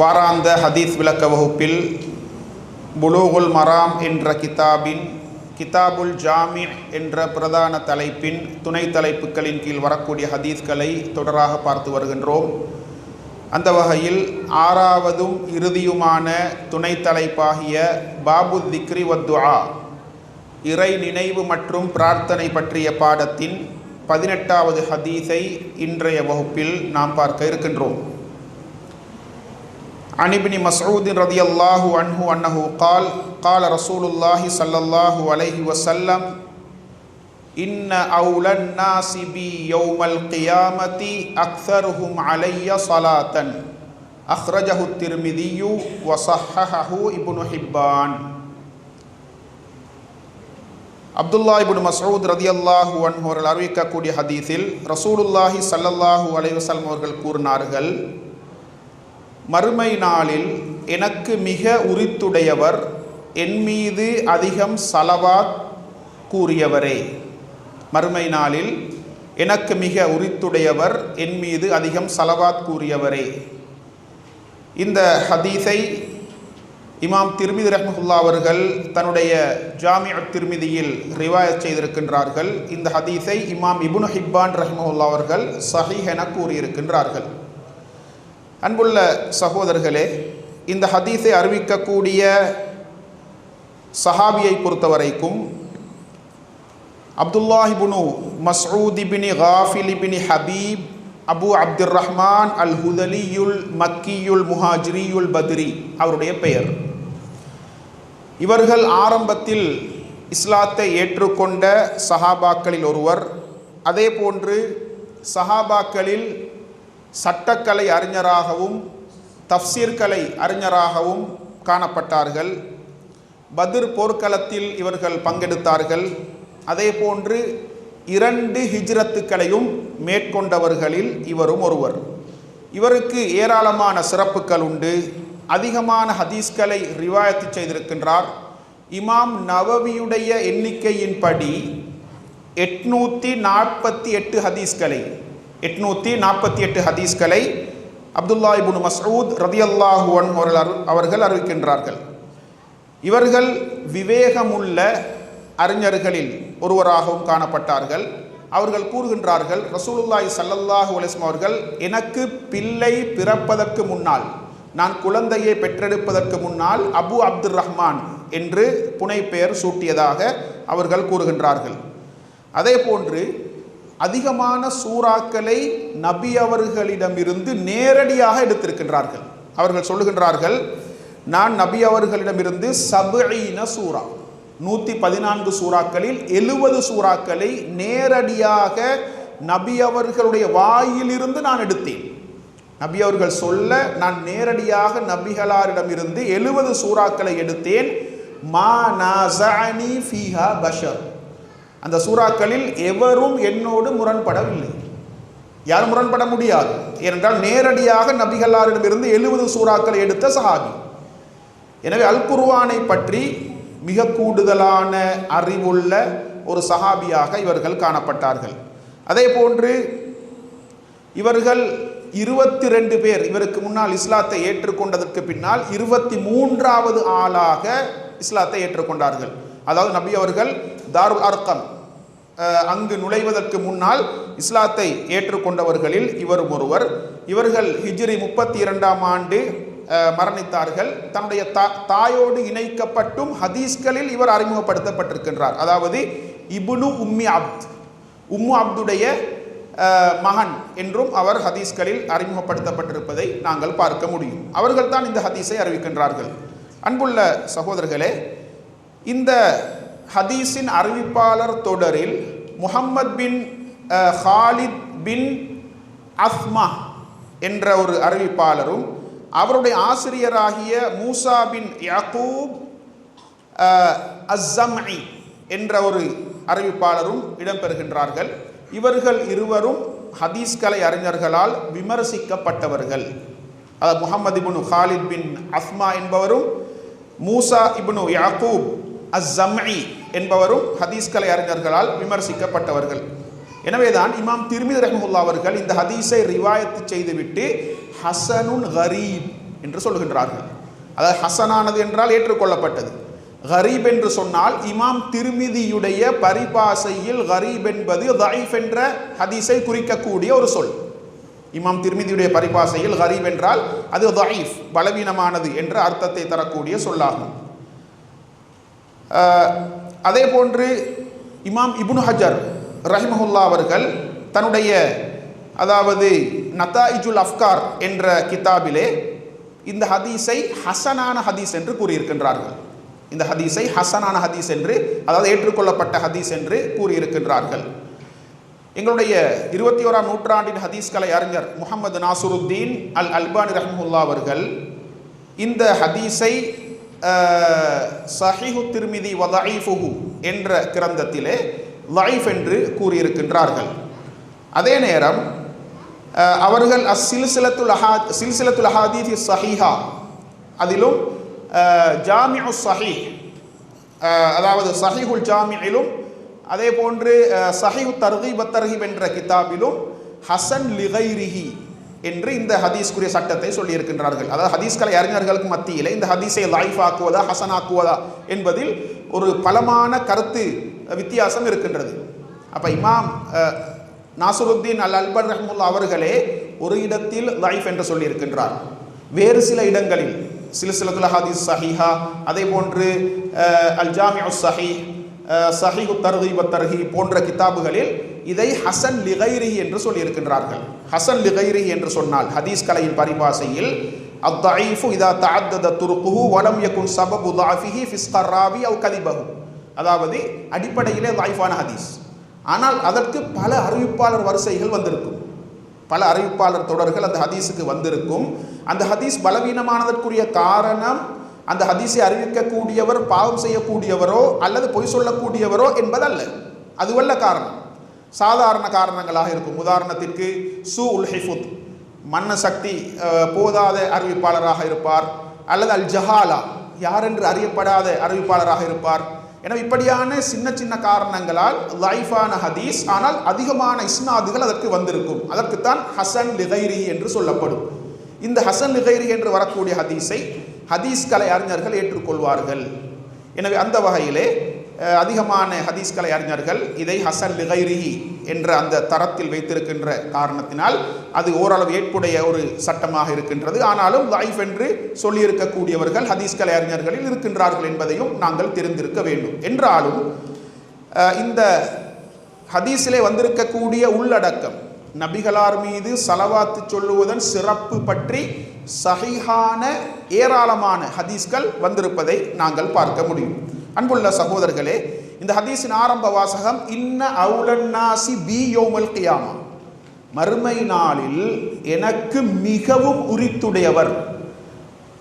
வாராந்த ஹதீஸ் விளக்க வகுப்பில் புலூகுல் மராம் என்ற கிதாபின் கிதாபுல் ஜாமி என்ற பிரதான தலைப்பின் துணை தலைப்புகளின் கீழ் வரக்கூடிய ஹதீஸ்களை தொடராக பார்த்து வருகின்றோம். அந்த வகையில் ஆறாவதும் இறுதியுமான துணை தலைப்பாகிய பாபு திக்ரி வத்துஆ இறை நினைவு மற்றும் பிரார்த்தனை பற்றிய பாடத்தின் பதினெட்டாவது ஹதீஸை இன்றைய வகுப்பில் நாம் பார்க்க இருக்கின்றோம். عن ابن مسعود رضي الله عنه أنه قال قال رسول الله صلى الله عليه وسلم إن أولى الناس بي يوم القيامة أكثرهم علي صلاة أخرجه الترمذي وصححه ابن حبان அப்துல்லா இபுன் மசூத் ரதி அல்லாஹூ அன்ஹு அவர்கள் அறிவிக்கக்கூடிய ஹதீஸில் ரசூலுல்லாஹி சல்லல்லாஹூ அலைவசல்லம் அவர்கள் கூறினார்கள் மறுமை நாளில் எனக்கு மிக உரித்துடையவர் என் மீது அதிகம் சலவாத் கூறியவரே. மறுமை நாளில் எனக்கு மிக உரித்துடையவர் என் மீது அதிகம் சலவாத் கூறியவரே. இந்த ஹதீஸை இமாம் திருமிதி ரஹ்மஹுல்லா அவர்கள் தன்னுடைய ஜாமிய திருமிதியில் ரிவாயத் செய்திருக்கின்றார்கள். இந்த ஹதீஸை இமாம் இபுன் ஹிப்பான் ரஹ்மஹுல்லா அவர்கள் சஹீஹ் என கூறியிருக்கின்றார்கள். அன்புள்ள சகோதரர்களே இந்த ஹதீஸை அறிவிக்கக்கூடிய சஹாபியை பொறுத்தவரைக்கும் அப்துல்லாஹிபுனு மஸ்ரூதிபினி காஃபிலிபினி ஹபீப் அபு அப்துர் ரஹ்மான் அல் ஹுதலியுல் மக்கியுல் முஹாஜிரியுல் பத்ரி அவருடைய பெயர். இவர்கள் ஆரம்பத்தில் இஸ்லாத்தை ஏற்றுக்கொண்ட சஹாபாக்களில் ஒருவர் அதே போன்று சஹாபாக்களில் சட்டக்கலை அறிஞராகவும் தப்சீர்கலை அறிஞராகவும் காணப்பட்டார்கள். பத்ர் போர்க்களத்தில் இவர்கள் பங்கெடுத்தார்கள். அதே போன்று இரண்டு ஹிஜ்ரத்துக்களையும் மேற்கொண்டவர்களில் இவரும் ஒருவர். இவருக்கு ஏராளமான சிறப்புகள் உண்டு. அதிகமான ஹதீஸ்களை ரிவாயத்து செய்திருக்கின்றார். இமாம் நவவியுடைய எண்ணிக்கையின்படி எட்நூற்றி நாற்பத்தி எட்டு ஹதீஸ்களை எட்நூற்றி நாற்பத்தி எட்டு ஹதீஸ்களை அப்துல்லா இபுன் மசூத் ரதியல்லாஹு அவர்கள் அவர்கள் அறிவிக்கின்றார்கள். இவர்கள் விவேகமுள்ள அறிஞர்களில் ஒருவராகவும் காணப்பட்டார்கள். அவர்கள் கூறுகின்றார்கள் ரசூலுல்லாய் சல்லல்லாஹு அலிஸ்லாம் அவர்கள் எனக்கு பிள்ளை பிறப்பதற்கு முன்னால் நான் குழந்தையை பெற்றெடுப்பதற்கு முன்னால் அபு அப்துர் ரஹ்மான் என்று புனை பெயர் சூட்டியதாக அவர்கள் கூறுகின்றார்கள். அதே போன்று அதிகமான சூறாக்களை நபி அவர்களிடமிருந்து நேரடியாக எடுத்திருக்கின்றார்கள். அவர்கள் சொல்லுகின்றார்கள் நான் நபி அவர்களிடமிருந்து சபையின சூறா நூற்றி பதினான்கு சூறாக்களில் எழுபது சூறாக்களை நேரடியாக நபி அவர்களுடைய வாயிலிருந்து நான் எடுத்தேன். நபி அவர்கள் சொல்ல நான் நேரடியாக நபிகளாரிடமிருந்து எழுபது சூறாக்களை எடுத்தேன். மா நாசனி ஃபீஹா பஷர். அந்த சூறாக்களில் எவரும் என்னோடு முரண்படவில்லை. யாரும் முரண்பட முடியாது? ஏனென்றால் நேரடியாக நபிகளாரிடமிருந்து எழுபது சூறாக்களை எடுத்த சஹாபி. எனவே அல் குர்வானை பற்றி மிக கூடுதலான அறிவுள்ள ஒரு சஹாபியாக இவர்கள் காணப்பட்டார்கள். அதே போன்று இவர்கள் இருபத்தி ரெண்டு பேர் இவருக்கு முன்னால் இஸ்லாத்தை ஏற்றுக்கொண்டதற்கு பின்னால் இருபத்தி மூன்றாவது ஆளாக இஸ்லாத்தை ஏற்றுக்கொண்டார்கள். அதாவது நபி அவர்கள் தாருல் அர்க்கம் அங்கு நுழைவதற்கு முன்னால் இஸ்லாத்தை ஏற்றுக்கொண்டவர்களில் இவர் ஒருவர். இவர்கள் ஹிஜ்ரி முப்பத்தி இரண்டாம் ஆண்டு மரணித்தார்கள். தன்னுடைய தா தாயோடு இணைக்கப்பட்டும் ஹதீஸ்களில் இவர் அறிமுகப்படுத்தப்பட்டிருக்கின்றார். அதாவது இபுனு உம்மி அப்த் உம்மு அப்துடைய மகன் என்றும் அவர் ஹதீஸ்களில் அறிமுகப்படுத்தப்பட்டிருப்பதை நாங்கள் பார்க்க முடியும். அவர்கள்தான் இந்த ஹதீஸை அறிவிக்கின்றார்கள். அன்புள்ள சகோதரர்களே இந்த ஹதீஸின் அறிவிப்பாளர் தொடரில் Muhammad bin Khalid bin Asma என்ற ஒரு அறிவிப்பாளரும் அவருடைய ஆசிரியராகிய மூசா பின் யாக்கூப் அஸ்ஸம்இ என்ற ஒரு அறிவிப்பாளரும் இடம்பெறுகின்றார்கள். இவர்கள் இருவரும் ஹதீஸ்கலை அறிஞர்களால் விமர்சிக்கப்பட்டவர்கள். அதாவது முகமது இபுனு ஹாலித் பின் அஸ்மா என்பவரும் மூசா இபுனு யாக்கூப் அஸ்ஸம்இ என்பவரும் ஹதீஸ்கலை அறிஞர்களால் விமர்சிக்கப்பட்டவர்கள். எனவேதான் இமாம் திருமிதி ரஹமுல்லா அவர்கள் இந்த ஹதீஸை ரிவாயத்து செய்துவிட்டு ஹசனுன் ஹரீப் என்று சொல்கின்றார்கள் அதாவது ஹசனானது என்றால் ஏற்றுக்கொள்ளப்பட்டது. ஹரீப் என்று சொன்னால் இமாம் திருமிதியுடைய பரிபாசையில் ஹரீப் என்பது தைஃப் என்ற ஹதீஸை குறிக்கக்கூடிய ஒரு சொல். இமாம் திருமிதியுடைய பரிபாசையில் ஹரீப் என்றால் அது தைஃப் பலவீனமானது என்ற அர்த்தத்தை தரக்கூடிய சொல்லாகும். அதே போன்று இமாம் இப்னு ஹஜர் ரஹிமஹுல்லா அவர்கள் தன்னுடைய அதாவது நத்தாயிஜுல் அஃப்கார் என்ற கிதாபிலே இந்த ஹதீஸை ஹசனான ஹதீஸ் என்று கூறியிருக்கின்றார்கள். இந்த ஹதீஸை ஹசனான ஹதீஸ் என்று அதாவது ஏற்றுக்கொள்ளப்பட்ட ஹதீஸ் என்று கூறியிருக்கின்றார்கள். எங்களுடைய இருபத்தி ஓராம் நூற்றாண்டின் ஹதீஸ் கலை அறிஞர் முகமது நாசுருத்தீன் அல் அல்பானி ரஹ்முல்லா அவர்கள் இந்த ஹதீஸை சஹிஹு திருமிதி வதாயிஃபுஹு என்ற கிரந்தத்திலே லைஃப் என்று கூறியிருக்கின்றார்கள். அதே நேரம் அவர்கள் அஸ் சில்சிலத்துல் அஹா சில்சிலத்துல் அஹாதீத் சஹீஹா அதிலும் ஜாமியு சஹி அதாவது சஹிஹுல் ஜாமியிலும் அதே போன்று சஹிஹு தர்கீப் தர்கீப் என்ற கிதாபிலும் ஹசன் லிகைரிஹி என்று இந்த ஹதீஸ்க்குரிய சட்டத்தை சொல்லியிருக்கின்றார்கள். அதாவது ஹதீஸ்கலை அறிஞர்களுக்கு மத்தியில் இந்த ஹதீஸை லைஃப் ஆக்குவதா ஹசன் ஆக்குவதா என்பதில் ஒரு பலமான கருத்து வித்தியாசம் இருக்கின்றது. அப்போ இமாம் நாசருத்தீன் அல் அல்பர் ரஹமுல்லா அவர்களே ஒரு இடத்தில் லைஃப் என்று சொல்லியிருக்கின்றார். வேறு சில இடங்களில் சில சிலசிலத்துல் ஹதீஸ் சஹிஹா அதே போன்று அல் ஜாமிஉ சஹி சஹி தர்ஹீப் தர்ஹி போன்ற கிதாபுகளில் இதை ஹசன் லிகைரி என்று சொல்லியிருக்கின்றார்கள். ஹசன் லிகைரி என்று சொன்னால் ஹதீஸ் கலையின் பரிபாசையில் அத்தாயிஃபு இதா தாத்தத துருக்குஹு வலம் யக்குன் சபபு தாஃபிஹி ஃபிஸ்கராபி அவ் அதாவது அடிப்படையிலே தாய்ஃபான ஹதீஸ். ஆனால் அதற்கு பல அறிவிப்பாளர் வரிசைகள் வந்திருக்கும். பல அறிவிப்பாளர் தொடர்கள் அந்த ஹதீஸுக்கு வந்திருக்கும். அந்த ஹதீஸ் பலவீனமானதற்குரிய காரணம் அந்த ஹதீஸை அறிவிக்கக்கூடியவர் பாவம் செய்யக்கூடியவரோ அல்லது பொய் சொல்லக்கூடியவரோ என்பதல்ல. அதுவல்ல காரணம். சாதாரண காரணங்களாக இருக்கும். உதாரணத்திற்கு சு உல் ஹிஃபுத் மன்ன சக்தி போதாத அறிவிப்பாளராக இருப்பார். அல்லது அல் ஜஹாலா யாரென்று அறியப்படாத அறிவிப்பாளராக இருப்பார். எனவே இப்படியான சின்ன சின்ன காரணங்களால் லைஃபான ஹதீஸ் ஆனால் அதிகமான இஸ்னாதுகள் அதற்கு வந்திருக்கும். அதற்குத்தான் ஹசன் லிகைரி என்று சொல்லப்படும். இந்த ஹசன் லிகைரி என்று வரக்கூடிய ஹதீஸை ஹதீஸ் கலை அறிஞர்கள் ஏற்றுக்கொள்வார்கள். எனவே அந்த வகையிலே அதிகமான ஹதீஸ் கலை அறிஞர்கள் இதை ஹசன் லிகைரிஹி என்ற அந்த தரத்தில் வைத்திருக்கின்ற காரணத்தினால் அது ஓரளவு ஏற்புடைய ஒரு சட்டமாக இருக்கின்றது. ஆனாலும் லைஃப் என்று சொல்லியிருக்கக்கூடியவர்கள் ஹதீஸ் கலை அறிஞர்களில் இருக்கின்றார்கள் என்பதையும் நாங்கள் தெரிந்திருக்க வேண்டும். என்றாலும் இந்த ஹதீஸிலே வந்திருக்கக்கூடிய உள்ளடக்கம் நபிகளார் மீது சலவாத்து சொல்லுவதன் சிறப்பு பற்றி சகிஹான ஏராளமான ஹதீஸ்கள் வந்திருப்பதை நாங்கள் பார்க்க முடியும். அன்புள்ள சகோதரர்களே இந்த ஹதீஸின் ஆரம்ப வாசகம் இன்ன அவுலன்னாசி பி யோமல் கியாமா. மறுமை நாளில் எனக்கு மிகவும் உரித்துடையவர்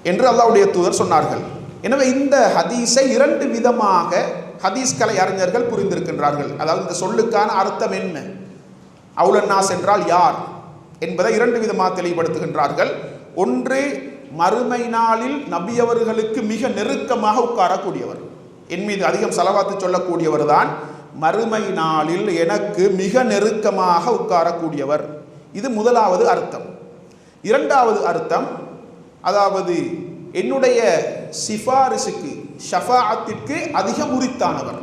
என்று அல்லாவுடைய தூதர் சொன்னார்கள். எனவே இந்த ஹதீஸை இரண்டு விதமாக ஹதீஸ் கலை அறிஞர்கள் புரிந்திருக்கின்றார்கள். அதாவது இந்த சொல்லுக்கான அர்த்தம் என்ன? அவுலன்னாஸ் என்றால் யார் என்பதை இரண்டு விதமாக தெளிவுபடுத்துகின்றார்கள். ஒன்று மறுமை நாளில் நபியவர்களுக்கு மிக நெருக்கமாக உட்காரக்கூடியவர். என் மீது அதிகம் செலவாத்து சொல்லக்கூடியவர் தான் மறுமை நாளில் எனக்கு மிக நெருக்கமாக உட்காரக்கூடியவர். இது முதலாவது அர்த்தம். இரண்டாவது அர்த்தம் அதாவது என்னுடைய சிபாரிசுக்கு ஷஃபாத்திற்கு அதிக முறித்தானவர்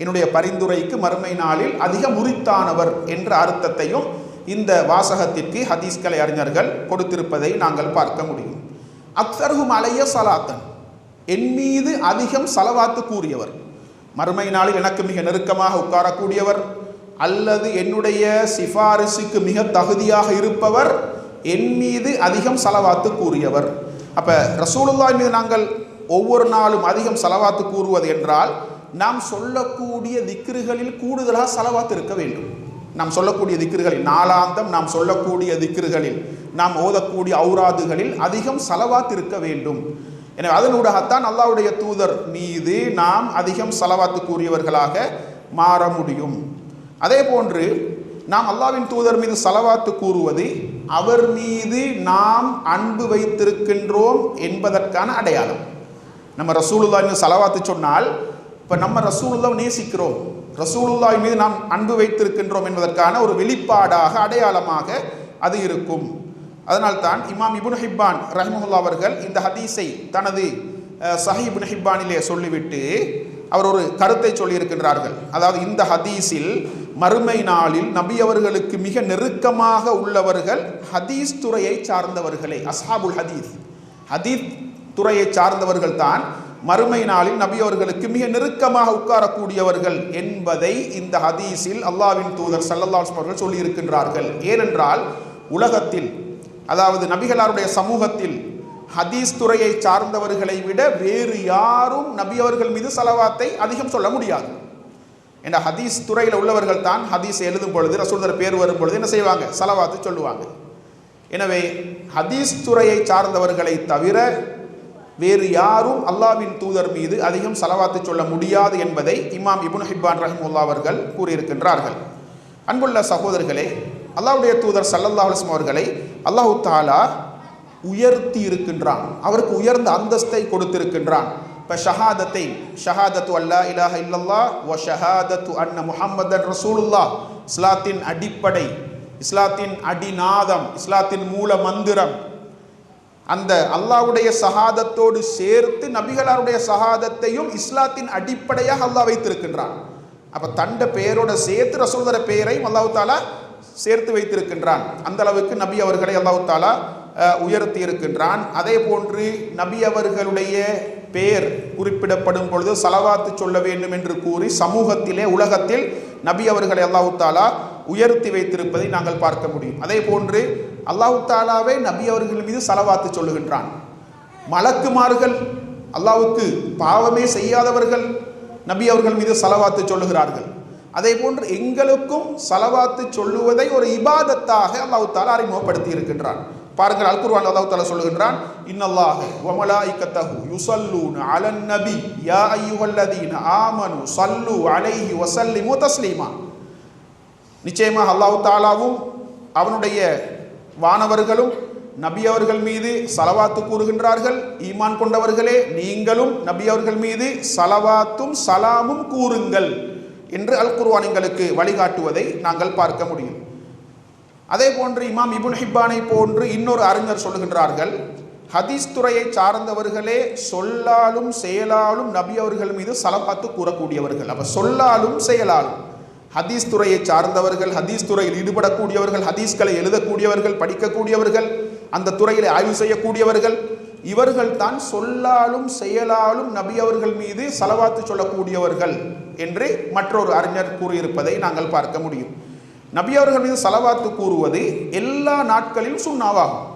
என்னுடைய பரிந்துரைக்கு மறுமை நாளில் அதிக முறித்தானவர் என்ற அர்த்தத்தையும் இந்த வாசகத்திற்கு ஹதீஸ்கலை அறிஞர்கள் கொடுத்திருப்பதை நாங்கள் பார்க்க முடியும். அக்சர்ஹும் அலைய சலாத்தன். என் மீது அதிகம் செலவாத்து கூறியவர். மறுமை நாளில் எனக்கு மிக நெருக்கமாக உட்காரக்கூடியவர். அல்லது என்னுடைய சிபாரிசுக்கு மிக தகுதியாக இருப்பவர் என் மீது அதிகம் செலவாத்து கூறியவர். அப்போ ரசூலுல்லாஹ் மீது நாங்கள் ஒவ்வொரு நாளும் அதிகம் செலவாத்து கூறுவது என்றால் நாம் சொல்லக்கூடிய திக்ருகளில் கூடுதலாக செலவாத்து இருக்க வேண்டும். நாம் சொல்லக்கூடிய திக்ருகளில் நாளாந்தம் நாம் சொல்லக்கூடிய திக்ருகளில் நாம் ஓதக்கூடிய ஔராதுகளில் அதிகம் செலவாத்து இருக்க வேண்டும். எனவே அதனூடாகத்தான் அல்லாவுடைய தூதர் மீது நாம் அதிகம் செலவாத்து கூறியவர்களாக மாற முடியும். அதே போன்று நாம் அல்லாவின் தூதர் மீது செலவாத்து கூறுவது அவர் மீது நாம் அன்பு வைத்திருக்கின்றோம் என்பதற்கான அடையாளம். நம்ம ரசூலுல்லா மீது செலவாத்து சொன்னால் இப்போ நம்ம ரசூலுல்லா நேசிக்கிறோம். ரசூலுல்லாய் மீது நாம் அன்பு வைத்திருக்கின்றோம் என்பதற்கான ஒரு வெளிப்பாடாக அடையாளமாக அது இருக்கும். அதனால்தான் இமாம் இபுன் ஹிப்பான் ரஹ்மஹுல்லா அவர்கள் இந்த ஹதீஸை தனது அஹ், சஹி ஹிப்பானிலே சொல்லிவிட்டு அவர் ஒரு கருத்தை சொல்லியிருக்கின்றார்கள். அதாவது இந்த ஹதீஸில் மறுமை நாளில் நபி அவர்களுக்கு மிக நெருக்கமாக உள்ளவர்கள் ஹதீஸ் துறையை சார்ந்தவர்களே அஸ்ஹாபுல் ஹதீஸ். ஹதீஸ் துறையை சார்ந்தவர்கள் தான் மறுமை நாளில் நபி அவர்களுக்கு மிக நெருக்கமாக உட்காரக்கூடியவர்கள் என்பதை இந்த ஹதீஸில் அல்லாவின் தூதர் சல்லல்லாஹு அவர்கள் சொல்லியிருக்கின்றார்கள். ஏனென்றால் உலகத்தில் அதாவது நபிகளாருடைய சமூகத்தில் ஹதீஸ் துறையை சார்ந்தவர்களை விட வேறு யாரும் நபி அவர்கள் மீது சலவாத்தை அதிகம் சொல்ல முடியாது. ஏன்னா ஹதீஸ் துறையில் உள்ளவர்கள் தான் ஹதீஸ் எழுதும் பொழுது ரசூல்தர் பேர் வரும் பொழுது என்ன செய்வாங்க? சலவாத்து சொல்லுவாங்க. எனவே ஹதீஸ் துறையை சார்ந்தவர்களை தவிர வேறு யாரும் அல்லாவின் தூதர் மீது அதிகம் சலவாத்து சொல்ல முடியாது என்பதை இமாம் இபுன் ஹிப்பான் ரஹிமுல்லா அவர்கள் கூறியிருக்கின்றார்கள். அன்புள்ள சகோதரர்களே அல்லாவுடைய தூதர் சல்லல்லாஹு அலைஹி அவர்களை அல்லாஹு தாலா உயர்த்தி இருக்கின்றான். அவருக்கு உயர்ந்த அந்தஸ்தை கொடுத்திருக்கின்றான். இப்போ ஷஹாதத்தை ஷஹாதத்து அல்லா இலாஹ இல்லல்லா ஒ ஷஹாதத்து அன்ன முஹம்மதன் ரசூலுல்லா. இஸ்லாத்தின் அடிப்படை இஸ்லாத்தின் அடிநாதம் இஸ்லாத்தின் மூல மந்திரம். அந்த அல்லாஹ்வுடைய சஹாதத்தோடு சேர்த்து நபிகளாருடைய சஹாதத்தையும் இஸ்லாத்தின் அடிப்படையாக அல்லாஹ் வைத்திருக்கின்றான். அப்போ தண்ட பெயரோட சேர்த்து ரசூலுடைய பெயரையும் அல்லாஹு தாலா சேர்த்து வைத்திருக்கின்றான். அந்த அளவுக்கு நபி அவர்களை அல்லாஹு தாலா உயர்த்தி இருக்கின்றான் அதே போன்று நபி அவர்களுடைய பெயர் குறிப்பிடப்படும் பொழுது சலவாத்து சொல்ல வேண்டும் என்று கூறி சமூகத்திலே உலகத்தில் நபி அவர்களை அல்லாஹு தாலா உயர்த்தி வைத்திருப்பதை நாங்கள் பார்க்க முடியும். அதே போன்று அல்லாஹு தாலாவே நபி அவர்கள் மீது சலவாத்து சொல்லுகின்றான். மலக்குமார்கள் அல்லாவுக்கு பாவமே செய்யாதவர்கள் நபி அவர்கள் மீது சலவாத்து சொல்லுகிறார்கள். அதே போன்று எங்களுக்கும் சலவாத்து சொல்லுவதை ஒரு இபாதத்தாக அல்லாஹு தாலா அறிமுகப்படுத்தி இருக்கின்றான். பாருங்கள் அல் குர்வான் அல்லாஹ் தாலா சொல்லுகின்றான் இன்னல்லாஹு வ மலாயிகத்தஹு யுஸல்லூன அலன் நபி யா அய்யுஹல்லதீன ஆமனு சல்லு அலைஹி வஸல்லிமு தஸ்லீமா. நிச்சயமாக அல்லாஹு தாலாவும் அவனுடைய வானவர்களும் நபி அவர்கள் மீது சலவாத்து கூறுகின்றார்கள். ஈமான் கொண்டவர்களே நீங்களும் நபி அவர்கள் மீது சலவாத்தும் சலாமும் கூறுங்கள். என்று அல் குர்ஆன் எங்களுக்கு வழிகாட்டுவதை நாங்கள் பார்க்க முடியும். அதே போன்று இமாம் இபுன் ஹிப்பானை போன்று இன்னொரு அறிஞர் சொல்லுகின்றார்கள் ஹதீஸ் துறையை சார்ந்தவர்களே சொல்லாலும் செயலாலும் நபி அவர்கள் மீது சலபாத்து கூறக்கூடியவர்கள். அப்ப சொல்லாலும் செயலாலும். ஹதீஸ் துறையை சார்ந்தவர்கள் ஹதீஸ் துறையில் ஈடுபடக்கூடியவர்கள் ஹதீஸ்களை எழுதக்கூடியவர்கள் படிக்கக்கூடியவர்கள் அந்த துறையில் ஆய்வு செய்யக்கூடியவர்கள் இவர்கள் தான் சொல்லாலும் செயலாலும் நபி அவர்கள் மீது செலவாத்து சொல்லக்கூடியவர்கள் என்று மற்றொரு அறிஞர் கூறியிருப்பதை நாங்கள் பார்க்க முடியும். நபி அவர்கள் மீது செலவாத்து கூறுவது எல்லா நாட்களிலும் சுண்ணாவாகும்.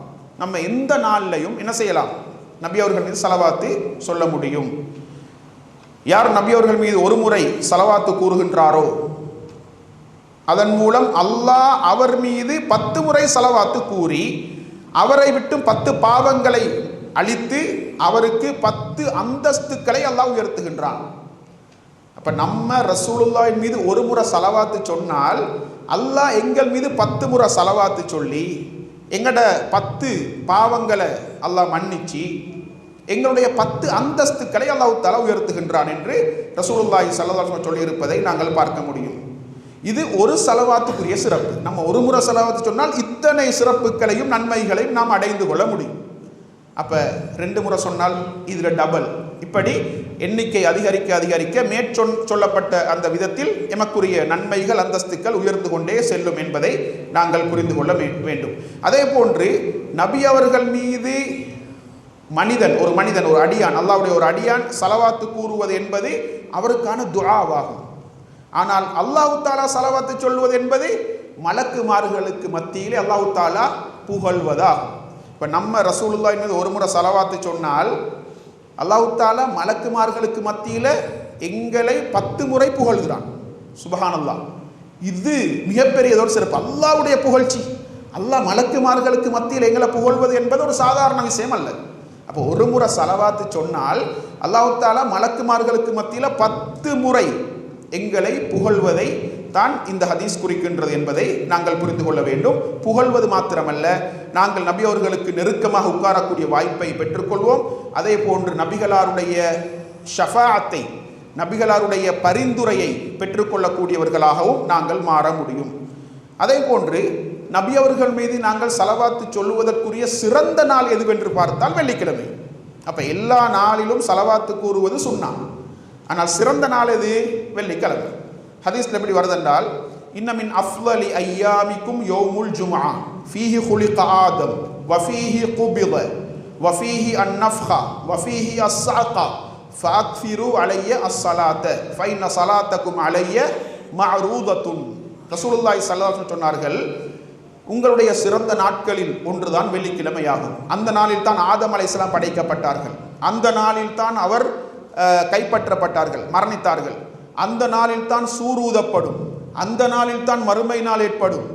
நம்ம எந்த நாள்லையும் என்ன செய்யலாம்? நபி அவர்கள் மீது செலவாத்து சொல்ல முடியும். யார் நபி அவர்கள் மீது ஒரு முறை செலவாத்து கூறுகின்றாரோ அதன் மூலம் அல்லாஹ் அவர் மீது பத்து முறை செலவாத்து கூறி அவரை விட்டு பத்து பாவங்களை அழித்து அவருக்கு பத்து அந்தஸ்துக்களை அல்லாஹ் உயர்த்துகின்றான். அப்ப நம்ம ரசூலுல்லாவின் மீது ஒரு முறை செலவாத்து சொன்னால் அல்லாஹ் எங்கள் மீது பத்து முறை செலவாத்து சொல்லி எங்கட பத்து பாவங்களை அல்லாஹ் மன்னிச்சு எங்களுடைய பத்து அந்தஸ்துக்களை அல்லாஹ் தலா உயர்த்துகின்றான் என்று ரசூலுல்லாஹி சல்லாஹ் சொல்லியிருப்பதை நாங்கள் பார்க்க முடியும். இது ஒரு செலவாத்துக்குரிய சிறப்பு. நம்ம ஒரு முறை செலவாத்து சொன்னால் இத்தனை சிறப்புகளையும் நன்மைகளையும் நாம் அடைந்து கொள்ள முடியும். அப்போ ரெண்டு முறை சொன்னால் இதில் டபுள் இப்படி எண்ணிக்கை அதிகரிக்க அதிகரிக்க மேற்சொன் சொல்லப்பட்ட அந்த விதத்தில் எமக்குரிய நன்மைகள் அந்தஸ்துக்கள் உயர்ந்து கொண்டே செல்லும் என்பதை நாங்கள் புரிந்து கொள்ள வேண்டும். அதே போன்று நபி அவர்கள் மீது மனிதன் ஒரு மனிதன் ஒரு அடியான் அல்லாவுடைய ஒரு அடியான் சலவாத்து கூறுவது என்பது அவருக்கான துஆவாகும். ஆனால் அல்லாஹு தாலா சலவாத்து சொல்வது என்பது மலக்குமார்களுக்கு மத்தியிலே அல்லாஹு தாலா புகழ்வதாகும். இப்போ நம்ம ரசூலுல்லா மீது ஒரு முறை செலவாத்து சொன்னால் அல்லாஹால மலக்குமார்களுக்கு மத்தியில் எங்களை பத்து முறை புகழ்கிறான். சுபஹானல்லா இது மிகப்பெரியதோடு சிறப்பு. அல்லாவுடைய புகழ்ச்சி. அல்லாஹ் மலக்குமார்களுக்கு மத்தியில் எங்களை புகழ்வது என்பது ஒரு சாதாரண விஷயம் அல்ல. அப்போ ஒரு முறை செலவாத்து சொன்னால் அல்லாஹால மலக்குமார்களுக்கு மத்தியில் பத்து முறை எங்களை புகழ்வதை தான் இந்த ஹதீஸ் குறிக்கின்றது என்பதை நாங்கள் புரிந்து கொள்ள வேண்டும். புகழ்வது மாத்திரமல்ல நாங்கள் நபி அவர்களுக்கு நெருக்கமாக உட்காரக்கூடிய வாய்ப்பை பெற்றுக்கொள்வோம். அதே போன்று நபிகளாருடைய ஷஃபாத்தை நபிகளாருடைய பரிந்துரையை பெற்றுக்கொள்ளக்கூடியவர்களாகவும் நாங்கள் மாற முடியும். அதே போன்று நபி அவர்கள் மீது நாங்கள் சலவாத்து சொல்லுவதற்குரிய சிறந்த நாள் எதுவென்று பார்த்தால் வெள்ளிக்கிழமை. அப்போ எல்லா நாளிலும் சலவாத்து கூறுவது சொன்னான் ஆனால் சிறந்த நாள் எது? வெள்ளிக்கிழமை. ஹதீஸ்ல எப்படி வருதென்றால் இன்னமின் அஃலலி ஐயாமிக்கும் யோமுல் ஜுமா ஃபீஹி ஹுலிக ஆதம் வஃபீஹி குபிக வஃபீஹி அந்நஃப்ஹா வஃபீஹி அஸ்ஸாக்கா ஃபாக்ஃபிரு அலைய அஸ்ஸலாத்த ஃபைன சலாத்தக்கும் அலைய மஅரூதத்துன். ரசூலுல்லாஹி ஸல்லல்லாஹு சொன்னார்கள் உங்களுடைய சிறந்த நாட்களில் ஒன்றுதான் வெள்ளிக்கிழமையாகும். அந்த நாளில் தான் ஆதம் அலைஹிஸ்ஸலாம் படைக்கப்பட்டார்கள். அந்த நாளில் தான் அவர் கைப்பற்றப்பட்டார்கள் மரணித்தார்கள். அந்த நாளில் தான் சூரூதப்படும் அந்த நாளில் தான் மறுமை நாள் ஏற்படும்.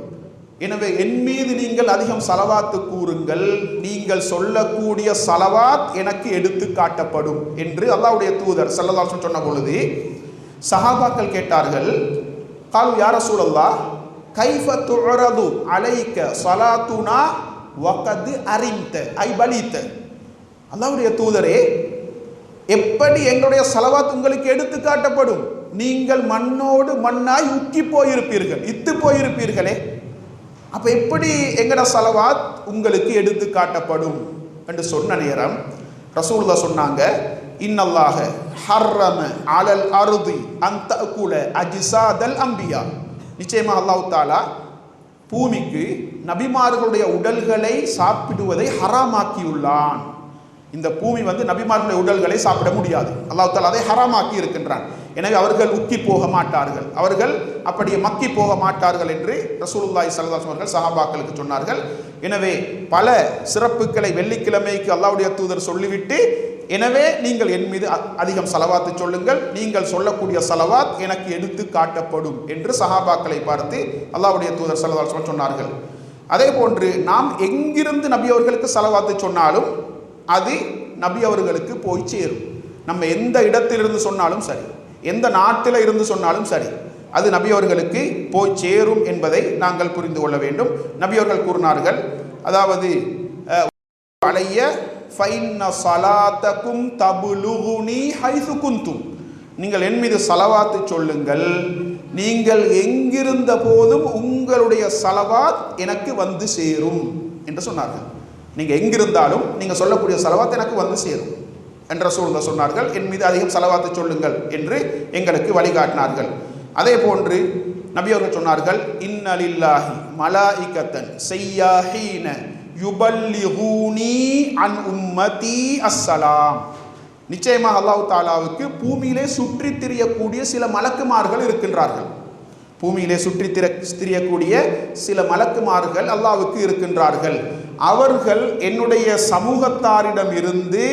எனவே என் மீது நீங்கள் அதிகம் சலவாத்து கூறுங்கள். நீங்கள் சொல்லக்கூடிய சலவாத் எனக்கு எடுத்து காட்டப்படும் என்று அல்லாவுடைய தூதர் ஸல்லல்லாஹு சொன்ன பொழுது சஹாபாக்கள் கேட்டார்கள் கால் யார சூழல்லா கைஃப துஅரது அலைக்க சலாத்துனா வக்கது அறிந்த ஐ பலித்த. அல்லாவுடைய தூதரே எப்படி எங்களுடைய சலவாத் உங்களுக்கு எடுத்து காட்டப்படும்? நீங்கள் மண்ணோடு மண்ணாய் உக்கி போயிருப்பீர்கள் இத்து போயிருப்பீர்களே. அப்ப எப்படி எங்கட சலவாத் உங்களுக்கு எடுத்து காட்டப்படும் என்று சொன்ன நேரம் ரசூல்லா சொன்னாங்க இன்னல்லாஹ ஹர்ரம அலல் அருதி அந்த குல அஜிசாதல் அம்பியா. நிச்சயமா அல்லாஹ் தாலா பூமிக்கு நபிமார்களுடைய உடல்களை சாப்பிடுவதை ஹராமாக்கியுள்ளான். இந்த பூமி வந்து நபிமார்களுடைய உடல்களை சாப்பிட முடியாது. அல்லாஹ் தாலா அதை ஹராமாக்கி இருக்கின்றான் எனவே அவர்கள் உக்கி போக மாட்டார்கள். அவர்கள் அப்படியே மக்கி போக மாட்டார்கள் என்று ரசூலுல்லாய் சல்லாஸ் அவர்கள் சஹாபாக்களுக்கு சொன்னார்கள். எனவே பல சிறப்புகளை வெள்ளிக்கிழமைக்கு அல்லாவுடைய தூதர் சொல்லிவிட்டு எனவே நீங்கள் என் மீது அ- அதிகம் செலவாத்து சொல்லுங்கள். நீங்கள் சொல்லக்கூடிய செலவாத் எனக்கு எடுத்து காட்டப்படும் என்று சஹாபாக்களை பார்த்து அல்லாவுடைய தூதர் ஸல்லல்லாஹு சொன்னார்கள். அதே போன்று நாம் எங்கிருந்து நபி அவர்களுக்கு செலவாத்து சொன்னாலும் அது நபி அவர்களுக்கு போய் சேரும். நம்ம எந்த இடத்திலிருந்து சொன்னாலும் சரி. எந்த நாட்டில் இருந்து சொன்னாலும் சரி அது நபியவர்களுக்கு போய் சேரும் என்பதை நாங்கள் புரிந்து கொள்ள வேண்டும். நபியவர்கள் கூறினார்கள் அதாவது பழைய சலாத்தக்கும் தபுலுகுனி ஹைசு குந்தும் நீங்கள் என் மீது சலவாத்து சொல்லுங்கள் நீங்கள் எங்கிருந்த போதும் உங்களுடைய சலவாத் எனக்கு வந்து சேரும் என்று சொன்னார்கள். நீங்கள் எங்கிருந்தாலும் நீங்கள் சொல்லக்கூடிய சலவாத் எனக்கு வந்து சேரும். என்ற சூழ்நிலை சொன்னார்கள். என் மீது அதிகம் செலவாத்து சொல்லுங்கள் என்று எங்களுக்கு வழிகாட்டினார்கள். அதே போன்று நபியவர்கள் சொன்னார்கள் இன்னலில்லாஹி மலாயிகத்தன் செய்யாஹீன யுபல்லிஹூனி அன் உம்மதி அஸ்ஸலாம். நிச்சயமாக அல்லாஹு தாலாவுக்கு பூமியிலே சுற்றி திரியக்கூடிய சில மலக்குமார்கள் இருக்கின்றார்கள். பூமியிலே சுற்றி திர திரியக்கூடிய சில மலக்குமார்கள் அல்லாவுக்கு இருக்கின்றார்கள். அவர்கள் என்னுடைய சமூகத்தாரிடமிருந்து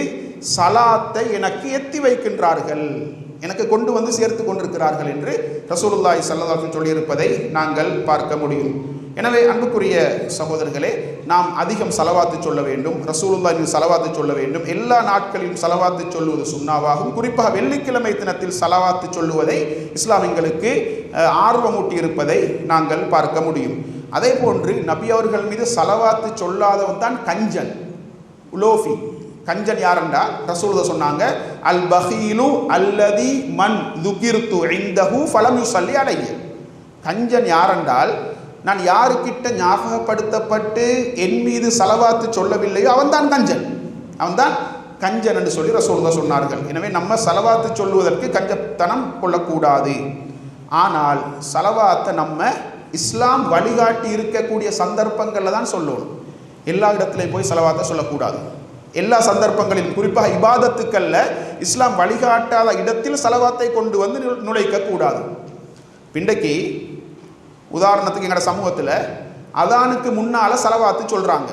சலாத்தை எனக்கு எத்தி வைக்கின்றார்கள். எனக்கு கொண்டு வந்து சேர்த்து கொண்டிருக்கிறார்கள் என்று ரசூலுல்லாய் சல்லதாசன் சொல்லியிருப்பதை நாங்கள் பார்க்க முடியும். எனவே அன்புக்குரிய சகோதரர்களே நாம் அதிகம் செலவாத்து சொல்ல வேண்டும் ரசூலுல்லாஹி செலவாத்து சொல்ல வேண்டும். எல்லா நாட்களிலும் செலவாத்து சொல்லுவது சுண்ணாவாகும். குறிப்பாக வெள்ளிக்கிழமை தினத்தில் செலவாத்து சொல்லுவதை இஸ்லாமியங்களுக்கு ஆர்வமூட்டியிருப்பதை ஆர்வமூட்டி இருப்பதை நாங்கள் பார்க்க முடியும். அதே போன்று நபி அவர்கள் மீது செலவாத்து சொல்லாதவன் தான் கஞ்சன் உலோஃபி. கஞ்சன் யாருண்டா? ரசூலத சொன்னாங்க அல் பஹீலு அல்லதி மன் துகிர்த்து இந்தஹு ஃபலம் சொல்லி அலைஹி. கஞ்சன் யாரென்றால் நான் யாருக்கிட்ட ஞாபகப்படுத்தப்பட்டு என் மீது சலவாத்து சொல்லவில்லையோ அவன்தான் கஞ்சன். அவன்தான் கஞ்சன் என்று சொல்லி ரசூலுல்லாஹ் சொன்னார்கள். எனவே நம்ம சலவாத்து சொல்லுவதற்கு கஞ்சத்தனம் கொள்ளக்கூடாது. ஆனால் சலவாத்தை நம்ம இஸ்லாம் வழிகாட்டி இருக்கக்கூடிய சந்தர்ப்பங்களில் தான் சொல்லணும். எல்லா இடத்துலையும் போய் சலவாத்தை சொல்லக்கூடாது. எல்லா சந்தர்ப்பங்களிலும் குறிப்பாக இபாதத்துக்கல்ல இஸ்லாம் வழிகாட்டாத இடத்தில் செலவாத்தை கொண்டு வந்து நு- நுழைக்க கூடாது உதாரணத்துக்கு எங்களோட சமூகத்தில் அதானுக்கு முன்னால் செலவாத்து சொல்கிறாங்க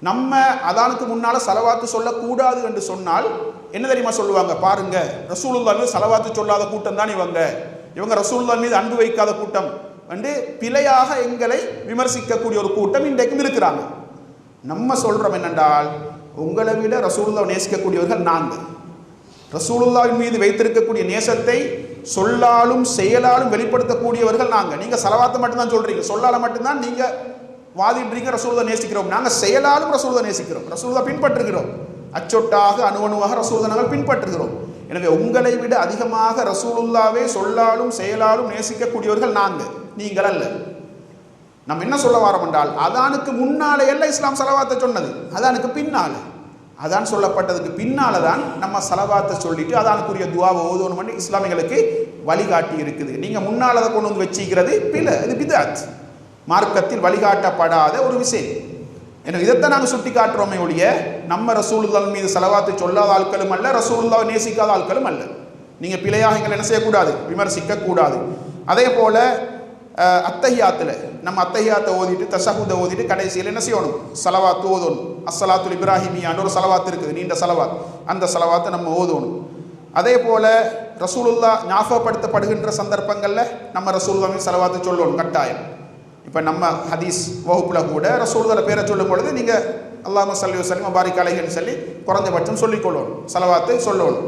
நம்ம அதானுக்கு முன்னால் செலவாத்து சொல்லக்கூடாது என்று சொன்னால் என்ன தெரியுமா சொல்லுவாங்க? பாருங்க ரசூலுல்லா மீது செலவாத்து சொல்லாத கூட்டம் தான் இவங்க. இவங்க ரசூலுல்லா மீது அன்பு வைக்காத கூட்டம். வந்து பிழையாக எங்களை விமர்சிக்கக்கூடிய ஒரு கூட்டம் இன்றைக்கும் இருக்கிறாங்க. நம்ம சொல்கிறோம் என்னென்றால் உங்களை விட ரசூலுல்லா நேசிக்கக்கூடியவர்கள் நாங்கள். ரசூலுல்லாவின் மீது வைத்திருக்கக்கூடிய நேசத்தை சொல்லாலும் செயலாலும் வெளிப்படுத்தக்கூடியவர்கள் நாங்கள். நீங்கள் சலவாத்தை மட்டும்தான் சொல்கிறீங்க சொல்லால மட்டும்தான் நீங்கள் வாதிடுறீங்க ரசூலுல்லா நேசிக்கிறோம். நாங்கள் செயலாலும் ரசூலுல்லா நேசிக்கிறோம். ரசூலுல்லா பின்பற்றுகிறோம். அச்சொட்டாக அணுவணுவாக ரசூலுல்லா நாங்கள் பின்பற்றுகிறோம். எனவே உங்களை விட அதிகமாக ரசூலுல்லாவே சொல்லாலும் செயலாலும் நேசிக்கக்கூடியவர்கள் நாங்கள். நீங்கள் அல்ல. நம்ம என்ன சொல்ல வாரோம் என்றால் அதானுக்கு முன்னாலே எல்லாம் இஸ்லாம் சலவாத்தை சொன்னது. அதானுக்கு பின்னாலே. அதான் சொல்லப்பட்டதுக்கு பின்னால தான் நம்ம சலவாத்தை சொல்லிட்டு அதானுக்குரிய துவாவை ஓதணும் இஸ்லாமிகளுக்கு வழிகாட்டி இருக்குது. நீங்கள் முன்னால் அதை கொண்டு வந்து வச்சிக்கிறது பில இது பிதாத். மார்க்கத்தில் வழிகாட்டப்படாத ஒரு விஷயம். ஏன்னா இதைத்தான் நாங்கள் சுட்டி காட்டுறோமே ஒழிய நம்ம ரசூலுல்லாஹ் மீது செலவாத்து சொல்லாத ஆட்களும் அல்ல ரசூலுல்லாவை நேசிக்காத ஆட்களும் அல்ல. நீங்கள் பிழையாக எங்களை என்ன செய்யக்கூடாது? விமர்சிக்கக்கூடாது. அதே போல் அஹ், நம்ம அத்தையாத்தை ஓதிட்டு தசகுதை ஓதிட்டு கடைசியில் என்ன செய்யணும்? சலவாத் ஓதணும். அஸ்ஸலாத்துல் இப்ராஹிமியான்னு ஒரு சலவாத் இருக்குது நீண்ட சலவாத். அந்த சலவாத்தை நம்ம ஓதணும். அதே போல் ரசூலுல்லா ஞாபகப்படுத்தப்படுகின்ற சந்தர்ப்பங்களில் நம்ம ரசூலுல்லாஹ் செலவாத்து சலவாத்து சொல்லணும் கட்டாயம். இப்போ நம்ம ஹதீஸ் வகுப்பில் கூட ரசூலுல்லாஹ் பேரை சொல்லும் பொழுது நீங்கள் அல்லாம சல்லி வசல்லம் பாரி அலைஹின்னு சொல்லி குறைஞ்சபட்சம் சொல்லிக்கொள்ளணும் சலவாத்து சொல்லணும்.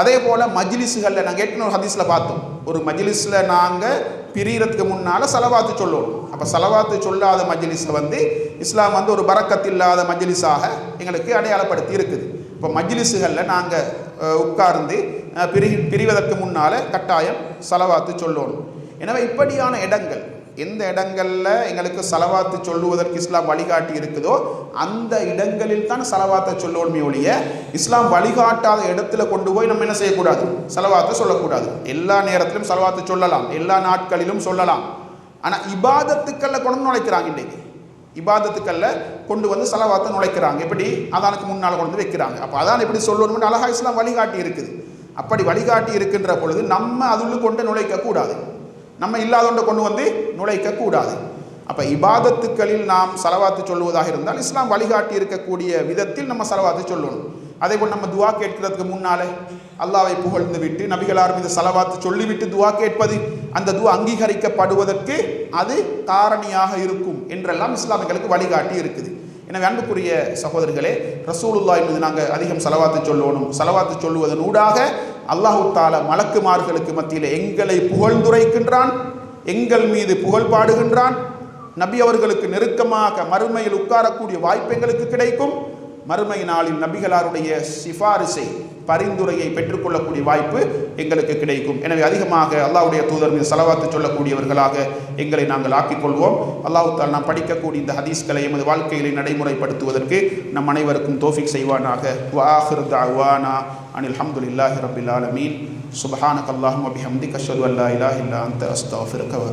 அதே போல் மஜ்லிஸுகளில் நாங்கள் ஏற்கனவே ஒரு ஹதீஸில் பார்த்தோம். ஒரு மஜ்லிஸில் நாங்கள் பிரியறதுக்கு முன்னால் செலவாத்து சொல்லணும். அப்போ செலவாத்து சொல்லாத மஜ்லிஸை வந்து இஸ்லாம் வந்து ஒரு பறக்கத்து இல்லாத மஜ்லிஸாக எங்களுக்கு அடையாளப்படுத்தி இருக்குது. இப்போ மஜ்லிஸுகளில் நாங்கள் உட்கார்ந்து பிரி பிரிவதற்கு முன்னால் கட்டாயம் செலவாத்து சொல்லணும். எனவே இப்படியான இடங்கள் எந்த இடங்களில் எங்களுக்கு செலவாத்து சொல்லுவதற்கு இஸ்லாம் வழிகாட்டி இருக்குதோ அந்த இடங்களில் தான் செலவாத்தை சொல்லணுமே ஒழிய இஸ்லாம் வழிகாட்டாத இடத்துல கொண்டு போய் நம்ம என்ன செய்யக்கூடாது? செலவாத்தை சொல்லக்கூடாது. எல்லா நேரத்திலும் செலவாத்தை சொல்லலாம். எல்லா நாட்களிலும் சொல்லலாம். ஆனால் இபாதத்துக்கள்ல கொண்டு வந்து நுழைக்கிறாங்க இன்றைக்கு. இபாதத்துக்கள்ல கொண்டு வந்து செலவாத்தை நுழைக்கிறாங்க. எப்படி? அதானுக்கு முன்னால் கொண்டு வந்து வைக்கிறாங்க. அப்போ அதான் எப்படி சொல்லணும்னு அழகா இஸ்லாம் வழிகாட்டி இருக்குது. அப்படி வழிகாட்டி இருக்கின்ற பொழுது நம்ம அதுள்ள கொண்டு நுழைக்க கூடாது நம்ம இல்லாதொன்றை கொண்டு வந்து நுழைக்க கூடாது அப்போ இபாதத்துக்களில் நாம் செலவாத்து சொல்லுவதாக இருந்தால் இஸ்லாம் வழிகாட்டி இருக்கக்கூடிய விதத்தில் நம்ம செலவாத்து சொல்லணும். அதே போல் நம்ம துவா கேட்கிறதுக்கு முன்னாலே அல்லாவை புகழ்ந்து விட்டு நபிகளார் மீது செலவாத்து சொல்லிவிட்டு துவா கேட்பது அந்த துவா அங்கீகரிக்கப்படுவதற்கு அது காரணியாக இருக்கும் என்றெல்லாம் இஸ்லாமியர்களுக்கு வழிகாட்டி இருக்குது. எனவே அன்புக்குரிய சகோதரர்களே ரசூலுல்லா என்பது நாங்கள் அதிகம் செலவாத்து சொல்லணும் செலவாத்து சொல்லுவதன் ஊடாக அல்லாஹு தால மலக்குமார்களுக்கு மத்தியில் எங்களை புகழ்ந்துரைக்கின்றான் எங்கள் மீது புகழ் பாடுகின்றான். நபி அவர்களுக்கு நெருக்கமாக மறுமையில் உட்காரக்கூடிய வாய்ப்பு எங்களுக்கு கிடைக்கும். மறுமை நாளில் நபிகளாருடைய சிபாரிசை பரிந்துரையை பெற்றுக்கொள்ளக்கூடிய வாய்ப்பு எங்களுக்கு கிடைக்கும். எனவே அதிகமாக அல்லாவுடைய தூதர் மீது செலவாத்து சொல்லக்கூடியவர்களாக எங்களை நாங்கள் ஆக்கிக் கொள்வோம் நாம் படிக்கக்கூடிய இந்த ஹதீஸ்களை எமது வாழ்க்கையிலே நடைமுறைப்படுத்துவதற்கு நம் அனைவருக்கும் தோஃபிக் செய்வானாக. வாஹிர் தாவானா அனில் அல்ஹம்துலில்லாஹி ரபில் ஆலமீன். சுபஹானக் அல்லாஹும் அபிஹம்திக் கஷது அல்லா இலாஹ இல்லா அன்த. அஸ்தக்ஃபிருக வ